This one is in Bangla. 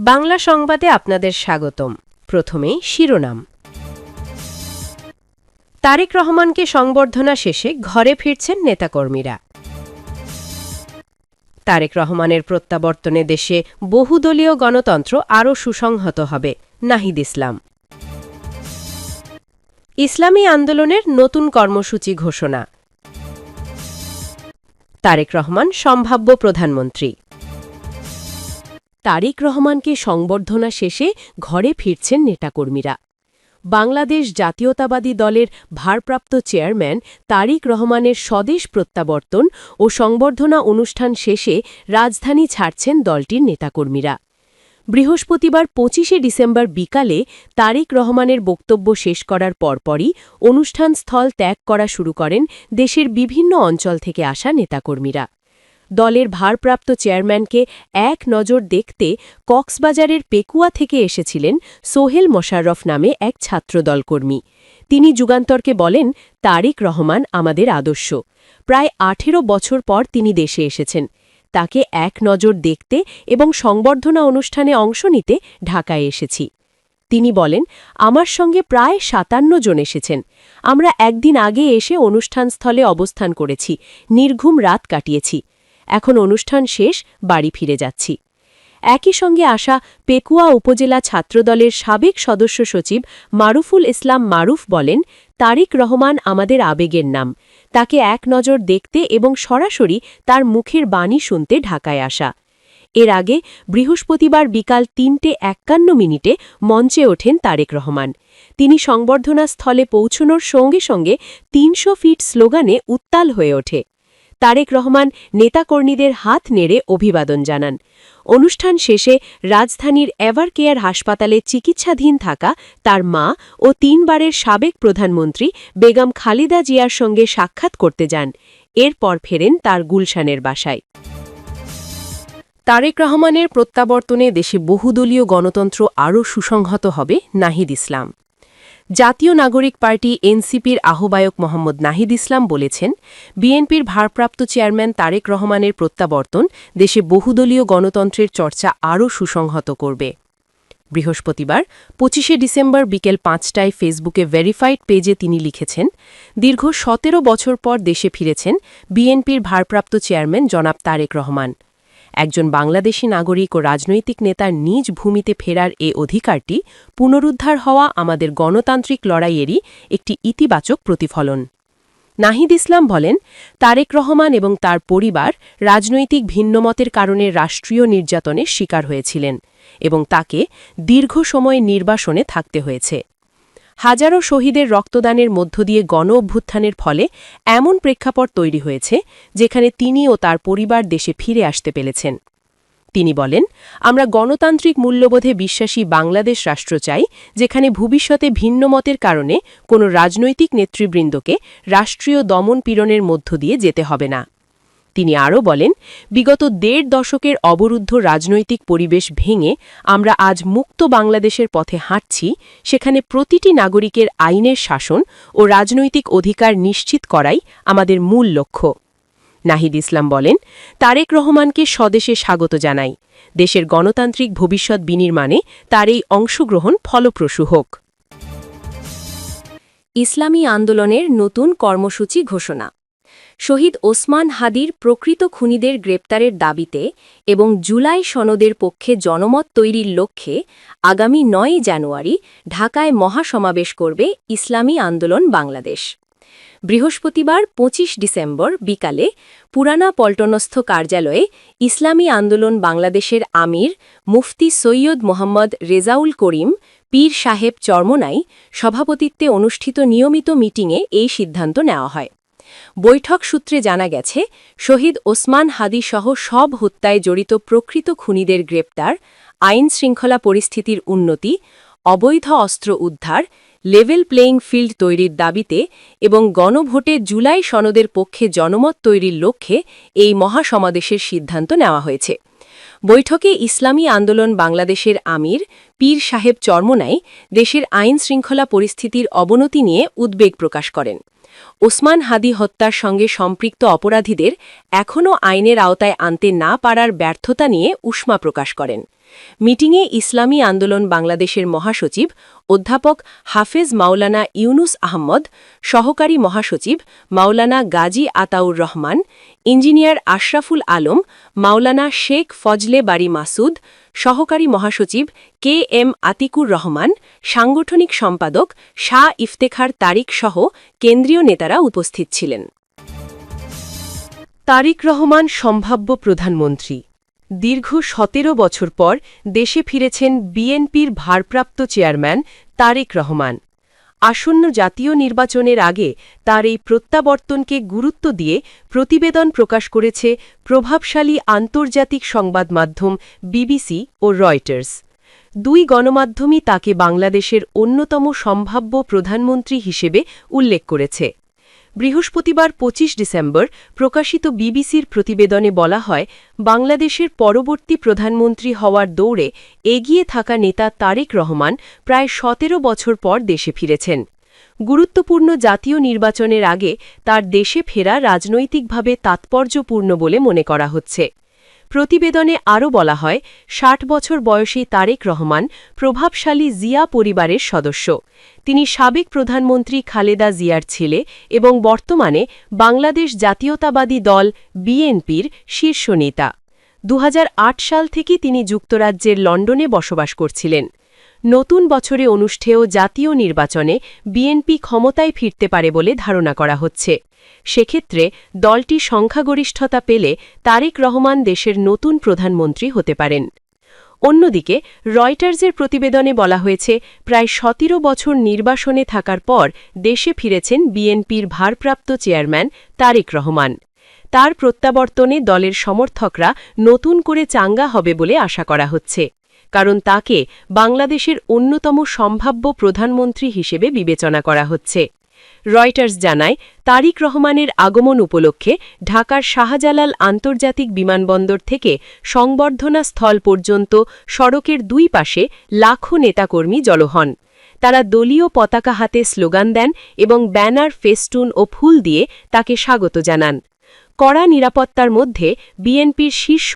বাংলা সংবাদে আপনাদের স্বাগতম। প্রথমেই শিরোনাম। তারেক রহমানকে সংবর্ধনা শেষে ঘরে ফিরছেন নেতাকর্মীরা। তারেক রহমানের প্রত্যাবর্তনে দেশে বহুদলীয় গণতন্ত্র আরও সুসংহত হবে, নাহিদ ইসলাম। ইসলামী আন্দোলনের নতুন কর্মসূচি ঘোষণা। তারেক রহমান সম্ভাব্য প্রধানমন্ত্রী। তারেক রহমানকে সংবর্ধনা শেষে ঘরে ফিরছেন নেতাকর্মীরা। বাংলাদেশ জাতীয়তাবাদী দলের ভারপ্রাপ্ত চেয়ারম্যান তারিক রহমানের স্বদেশ প্রত্যাবর্তন ও সংবর্ধনা অনুষ্ঠান শেষে রাজধানী ছাড়ছেন দলটির নেতাকর্মীরা। বৃহস্পতিবার পঁচিশে ডিসেম্বর বিকালে তারেক রহমানের বক্তব্য শেষ করার পরপরই অনুষ্ঠান স্থল ত্যাগ করা শুরু করেন দেশের বিভিন্ন অঞ্চল থেকে আসা নেতাকর্মীরা। দলের ভারপ্রাপ্ত চেয়ারম্যানকে এক নজর দেখতে কক্সবাজারের পেকুয়া থেকে এসেছিলেন সোহেল মোশাররফ নামে এক ছাত্রদল কর্মী। তিনি যুগান্তরকে বলেন, তারিক রহমান আমাদের আদর্শ। প্রায় আঠেরো বছর পর তিনি দেশে এসেছেন। তাকে এক নজর দেখতে এবং সংবর্ধনা অনুষ্ঠানে অংশ নিতে ঢাকায় এসেছি। তিনি বলেন, আমার সঙ্গে প্রায় সাতান্ন জন এসেছেন। আমরা একদিন আগে এসে অনুষ্ঠানস্থলে অবস্থান করেছি। নির্ঘুম রাত কাটিয়েছি। এখন অনুষ্ঠান শেষ, বাড়ি ফিরে যাচ্ছি। একই সঙ্গে আসা পেকুয়া উপজেলা ছাত্রদলের সাবেক সদস্য সচিব মারুফুল ইসলাম মারুফ বলেন, তারিক রহমান আমাদের আবেগের নাম। তাকে এক নজর দেখতে এবং সরাসরি তার মুখের বাণী শুনতে ঢাকায় আসা। এর আগে বৃহস্পতিবার বিকাল তিনটে একান্ন মিনিটে মঞ্চে ওঠেন তারেক রহমান। তিনি সংবর্ধনা স্থলে পৌঁছনোর সঙ্গে সঙ্গে তিনশো ফিট স্লোগানে উত্তাল হয়ে ওঠে। তারেক রহমান নেতাকর্মীদের হাত নেড়ে অভিবাদন জানান। অনুষ্ঠান শেষে রাজধানীর এভার কেয়ার হাসপাতালে চিকিৎসাধীন থাকা তার মা ও তিনবারের সাবেক প্রধানমন্ত্রী বেগম খালিদা জিয়ার সঙ্গে সাক্ষাৎ করতে যান। এরপর ফেরেন তার গুলশানের বাসায়। তারেক রহমানের প্রত্যাবর্তনে দেশে বহুদলীয় গণতন্ত্র আরও সুসংহত হবে নাহিদ ইসলাম। জাতীয় নাগরিক পার্টি এনসিপির আহ্বায়ক মোহাম্মদ নাহিদ ইসলাম বলেছেন, বিএনপির ভারপ্রাপ্ত চেয়ারম্যান তারেক রহমানের প্রত্যাবর্তন দেশে বহুদলীয় গণতন্ত্রের চর্চা আরও সুসংহত করবে। বৃহস্পতিবার, পঁচিশে ডিসেম্বর বিকেল পাঁচটায় ফেসবুকে ভেরিফাইড পেজে তিনি লিখেছেন, দীর্ঘ সতেরো বছর পর দেশে ফিরেছেন বিএনপির ভারপ্রাপ্ত চেয়ারম্যান জনাব তারেক রহমান। একজন বাংলাদেশী নাগরিক ও রাজনৈতিক নেতার নিজ ভূমিতে ফেরার এ অধিকারটি পুনরুদ্ধার হওয়া আমাদের গণতান্ত্রিক লড়াইয়েরই একটি ইতিবাচক প্রতিফলন। নাহিদ ইসলাম বলেন, তারেক রহমান এবং তার পরিবার রাজনৈতিক ভিন্নমতের কারণে রাষ্ট্রীয় নির্যাতনের শিকার হয়েছিলেন এবং তাকে দীর্ঘ সময় নির্বাসনে থাকতে হয়েছে। হাজারো শহীদের রক্তদানের মধ্য দিয়ে গণ অভ্যুত্থানের ফলে এমন প্রেক্ষাপট তৈরি হয়েছে, যেখানে তিনি ও তার পরিবার দেশে ফিরে আসতে পেরেছেন। তিনি বলেন, আমরা গণতান্ত্রিক মূল্যবোধে বিশ্বাসী বাংলাদেশ রাষ্ট্র চাই, যেখানে ভবিষ্যতে ভিন্ন মতের কারণে কোনো রাজনৈতিক নেতৃবৃন্দকে রাষ্ট্রীয় দমন পীড়নের মধ্য দিয়ে যেতে হবে না। তিনি আরও বলেন, বিগত দেড় দশকের অবরুদ্ধ রাজনৈতিক পরিবেশ ভেঙে আমরা আজ মুক্ত বাংলাদেশের পথে হাঁটছি, সেখানে প্রতিটি নাগরিকের আইনের শাসন ও রাজনৈতিক অধিকার নিশ্চিত করাই আমাদের মূল লক্ষ্য। নাহিদ ইসলাম বলেন, তারেক রহমানকে স্বদেশে স্বাগত জানাই। দেশের গণতান্ত্রিক ভবিষ্যৎ বিনির্মাণে তার এই অংশগ্রহণ ফলপ্রসূ হোক। ইসলামী আন্দোলনের নতুন কর্মসূচি ঘোষণা। শহীদ ওসমান হাদির প্রকৃত খুনিদের গ্রেপ্তারের দাবিতে এবং জুলাই সনদের পক্ষে জনমত তৈরির লক্ষ্যে আগামী নয় জানুয়ারি ঢাকায় মহাসমাবেশ করবে ইসলামী আন্দোলন বাংলাদেশ। বৃহস্পতিবার ২৫ ডিসেম্বর বিকালে পুরানা পল্টনস্থ কার্যালয়ে ইসলামী আন্দোলন বাংলাদেশের আমির মুফতি সৈয়দ মোহাম্মদ রেজাউল করিম, পীর সাহেব চর্মনাই সভাপতিত্বে অনুষ্ঠিত নিয়মিত মিটিংয়ে এই সিদ্ধান্ত নেওয়া হয়। বৈঠক সূত্রে জানা গেছে, শহীদ ওসমান হাদি সহ সব হত্যায় জড়িত প্রকৃত খুনিদের গ্রেপ্তার, আইন শৃঙ্খলা পরিস্থিতির উন্নতি, অবৈধ অস্ত্র উদ্ধার লেভেল প্লেয়িং ফিল্ড তৈরির দাবিতে এবং গণভোটে জুলাই সনদের পক্ষে জনমত তৈরির লক্ষ্যে এই মহাসমাবেশের সিদ্ধান্ত নেওয়া হয়েছে। বৈঠকে ইসলামী আন্দোলন বাংলাদেশের আমির, পীর সাহেব চর্মনাই দেশের আইন শৃঙ্খলা পরিস্থিতির অবনতি নিয়ে উদ্বেগ প্রকাশ করেন। ওসমান হাদি হত্যার সঙ্গে সম্পৃক্ত অপরাধীদের এখনও আইনের আওতায় আনতে না পারার ব্যর্থতা নিয়ে উষ্মা প্রকাশ করেন। মিটিংয়ে ইসলামী আন্দোলন বাংলাদেশের মহাসচিব অধ্যাপক হাফেজ মাওলানা ইউনুস আহমদ, সহকারী মহাসচিব মাওলানা গাজী আতাউর রহমান, ইঞ্জিনিয়ার আশরাফুল আলম, মাওলানা শেখ ফজলে বাড়ি মাসুদ, সহকারী মহাসচিব কে এম আতিকুর রহমান, সাংগঠনিক সম্পাদক শাহ ইফতেখার তারিক সহ কেন্দ্রীয় নেতারা উপস্থিত ছিলেন। তারিক রহমান সম্ভাব্য প্রধানমন্ত্রী। দীর্ঘ সতেরো বছর পর দেশে ফিরেছেন বিএনপির ভারপ্রাপ্ত চেয়ারম্যান তারেক রহমান। আসন্ন জাতীয় নির্বাচনের আগে তার এই প্রত্যাবর্তনকে গুরুত্ব দিয়ে প্রতিবেদন প্রকাশ করেছে প্রভাবশালী আন্তর্জাতিক সংবাদ মাধ্যম বিবিসি ও রয়টার্স। দুই গণমাধ্যমই তাকে বাংলাদেশের অন্যতম সম্ভাব্য প্রধানমন্ত্রী হিসেবে উল্লেখ করেছে। বৃহস্পতিবার ২৫ ডিসেম্বর প্রকাশিত বিবিসির প্রতিবেদনে বলা হয়, বাংলাদেশের পরবর্তী প্রধানমন্ত্রী হওয়ার দৌড়ে এগিয়ে থাকা নেতা তারেক রহমান প্রায় সতেরো বছর পর দেশে ফিরেছেন। গুরুত্বপূর্ণ জাতীয় নির্বাচনের আগে তার দেশে ফেরা রাজনৈতিকভাবে তাৎপর্যপূর্ণ বলে মনে করা হচ্ছে। প্রতিবেদনে আরও বলা হয়, ষাট বছর বয়সী তারেক রহমান প্রভাবশালী জিয়া পরিবারের সদস্য। তিনি সাবেক প্রধানমন্ত্রী খালেদা জিয়ার ছেলে এবং বর্তমানে বাংলাদেশ জাতীয়তাবাদী দল বিএনপির শীর্ষ নেতা। দু হাজার আট সাল থেকে তিনি যুক্তরাজ্যের লন্ডনে বসবাস করছিলেন। নতুন বছরে অনুষ্ঠেয় জাতীয় নির্বাচনে বিএনপি ক্ষমতায় ফিরতে পারে বলে ধারণা করা হচ্ছে। সেক্ষেত্রে দলটি সংখ্যাগরিষ্ঠতা পেলে তারেক রহমান দেশের নতুন প্রধানমন্ত্রী হতে পারেন। অন্যদিকে, রয়টার্সের প্রতিবেদনে বলা হয়েছে, প্রায় সতেরো বছর নির্বাসনে থাকার পর দেশে ফিরেছেন বিএনপির ভারপ্রাপ্ত চেয়ারম্যান তারেক রহমান। তার প্রত্যাবর্তনে দলের সমর্থকরা নতুন করে চাঙ্গা হবে বলে আশা করা হচ্ছে। কারণ তাকে বাংলাদেশের অন্যতম সম্ভাব্য প্রধানমন্ত্রী হিসেবে বিবেচনা করা হচ্ছে। রয়টার্স জানায়, তারিক রহমানের আগমন উপলক্ষে ঢাকার শাহজালাল আন্তর্জাতিক বিমানবন্দর থেকে সংবর্ধনা স্থল পর্যন্ত সড়কের দুই পাশে লাখো নেতাকর্মী জড়ো হন। তারা দলীয় পতাকা হাতে স্লোগান দেন এবং ব্যানার, ফেস্টুন ও ফুল দিয়ে তাকে স্বাগত জানান। কড়া নিরাপত্তার মধ্যে বিএনপির শীর্ষ